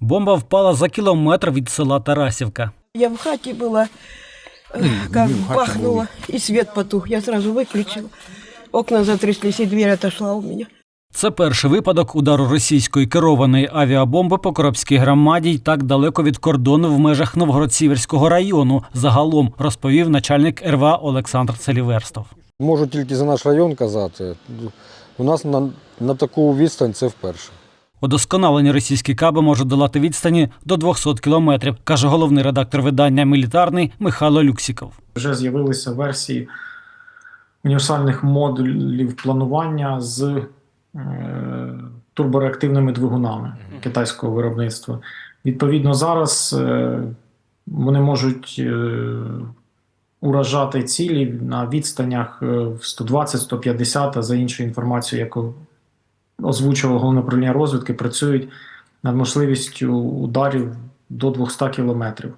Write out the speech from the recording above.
Бомба впала за кілометр від села Тарасівка. Я в хате была, э, как бахнуло, и свет потух. Я сразу выключила. Окна затряслись, и дверь отошла у меня. Це перший випадок удару російської керованої авіабомби по Коробській громаді й так далеко від кордону в межах Новгород-Сіверського району. Загалом розповів начальник РВА Олександр Целіверстов. Можу тільки за наш район казати. У нас на, на таку відстань це вперше. Удосконалені російські каби можуть долати відстані до 200 кілометрів, каже головний редактор видання Мілітарний Михайло Люксіков. Вже з'явилися версії універсальних модулів планування з е, турбореактивними двигунами китайського виробництва. Відповідно, зараз е, вони можуть е, уражати цілі на відстанях в 120-150, а за іншою інформацією, яку озвучувало головне управління розвідки, працюють над можливістю ударів до 200 кілометрів.